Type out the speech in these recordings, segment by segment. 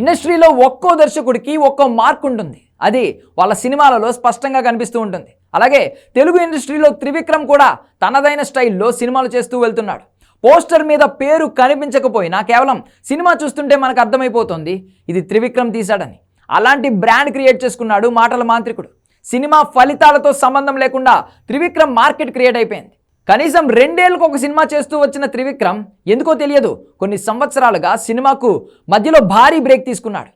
ఇండస్ట్రీలో ఒక్కో దర్శకుడికి ఒక్కో మార్క్ ఉంటుంది. అది వాళ్ళ సినిమాలలో స్పష్టంగా కనిపిస్తూ ఉంటుంది. అలాగే తెలుగు ఇండస్ట్రీలో త్రివిక్రమ్ కూడా తనదైన స్టైల్లో సినిమాలు చేస్తూ వెళ్తున్నాడు. పోస్టర్ మీద పేరు కనిపించకపోయినా కేవలం సినిమా చూస్తుంటే మనకు అర్థమైపోతుంది ఇది త్రివిక్రమ్ తీశాడని. అలాంటి బ్రాండ్ క్రియేట్ చేసుకున్నాడు మాటల మాంత్రికుడు. సినిమా ఫలితాలతో సంబంధం లేకుండా త్రివిక్రమ్ మార్కెట్ క్రియేట్ అయిపోయింది. కనీసం రెండేళ్ళకు ఒక సినిమా చేస్తూ వచ్చిన త్రివిక్రమ్ ఎందుకో తెలియదు. కొన్ని సంవత్సరాలుగా సినిమాకు మధ్యలో భారీ బ్రేక్ తీసుకున్నాడు.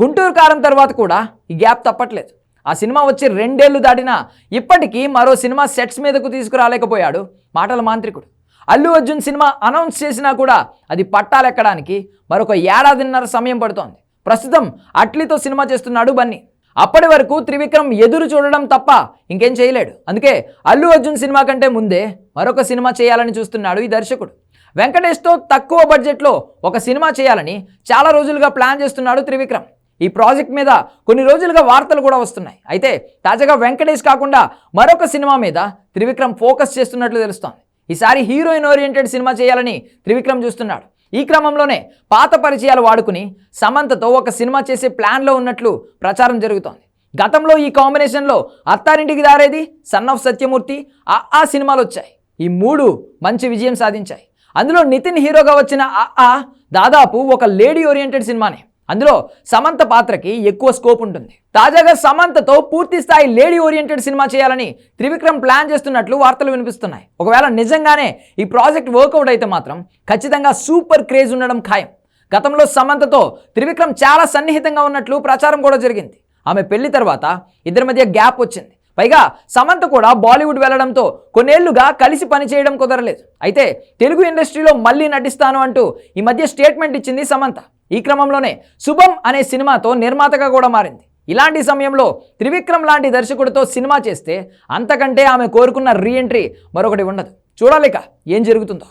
గుంటూరు కారం తర్వాత కూడా ఈ గ్యాప్ తప్పట్లేదు. ఆ సినిమా వచ్చి రెండేళ్ళు దాటినా ఇప్పటికీ మరో సినిమా సెట్స్ మీదకు తీసుకురాలేకపోయాడు మాటల మాంత్రికుడు. అల్లు అర్జున్ సినిమా అనౌన్స్ చేసినా కూడా అది పట్టాలెక్కడానికి మరొక ఏడాదిన్నర సమయం పడుతోంది. ప్రస్తుతం అట్లీతో సినిమా చేస్తున్నాడు బన్నీ. అప్పటి వరకు త్రివిక్రమ్ ఎదురు చూడడం తప్ప ఇంకేం చేయలేడు. అందుకే అల్లు అర్జున్ సినిమా కంటే ముందే మరొక సినిమా చేయాలని చూస్తున్నాడు ఈ దర్శకుడు. వెంకటేష్తో తక్కువ బడ్జెట్లో ఒక సినిమా చేయాలని చాలా రోజులుగా ప్లాన్ చేస్తున్నాడు త్రివిక్రమ్. ఈ ప్రాజెక్ట్ మీద కొన్ని రోజులుగా వార్తలు కూడా వస్తున్నాయి. అయితే తాజాగా వెంకటేష్ కాకుండా మరొక సినిమా మీద త్రివిక్రమ్ ఫోకస్ చేస్తున్నట్లు తెలుస్తోంది. ఈసారి హీరోయిన్ ఓరియంటెడ్ సినిమా చేయాలని త్రివిక్రమ్ చూస్తున్నాడు. ఈ క్రమంలోనే పాత పరిచయాలు వాడుకుని సమంతతో ఒక సినిమా చేసే ప్లాన్లో ఉన్నట్లు ప్రచారం జరుగుతోంది. గతంలో ఈ కాంబినేషన్లో అత్తారింటికి దారేది సన్ ఆఫ్ సత్యమూర్తి ఆ ఆ సినిమాలు వచ్చాయి ఈ మూడు మంచి విజయం సాధించాయి. అందులో నితిన్ హీరోగా వచ్చిన ఆ ఆ దాదాపు ఒక లేడీ ఓరియంటెడ్ సినిమానే. అందులో సమంత పాత్రకి ఎక్కువ స్కోప్ ఉంటుంది. తాజాగా సమంతతో పూర్తి స్థాయి లేడీ ఓరియంటెడ్ సినిమా చేయాలని త్రివిక్రమ్ ప్లాన్ చేస్తున్నట్లు వార్తలు వినిపిస్తున్నాయి. ఒకవేళ నిజంగానే ఈ ప్రాజెక్ట్ వర్కౌట్ అయితే మాత్రం ఖచ్చితంగా సూపర్ క్రేజ్ ఉండడం ఖాయం. గతంలో సమంతతో త్రివిక్రమ్ చాలా సన్నిహితంగా ఉన్నట్లు ప్రచారం కూడా జరిగింది. ఆమె పెళ్ళి తర్వాత ఇద్దరి మధ్య గ్యాప్ వచ్చింది. పైగా సమంత కూడా బాలీవుడ్ వెళ్ళడంతో కొన్నేళ్ళుగా కలిసి పనిచేయడం కుదరలేదు. అయితే తెలుగు ఇండస్ట్రీలో మళ్ళీ నటిస్తాను అంటూ ఈ మధ్య స్టేట్మెంట్ ఇచ్చింది సమంత. ఈ క్రమంలోనే శుభం అనే సినిమాతో నిర్మాతగా కూడా మారింది. ఇలాంటి సమయంలో త్రివిక్రమ్ లాంటి దర్శకుడితో సినిమా చేస్తే అంతకంటే ఆమె కోరుకున్న రీఎంట్రీ మరొకటి ఉండదు. చూడాలిక ఏం జరుగుతుందో.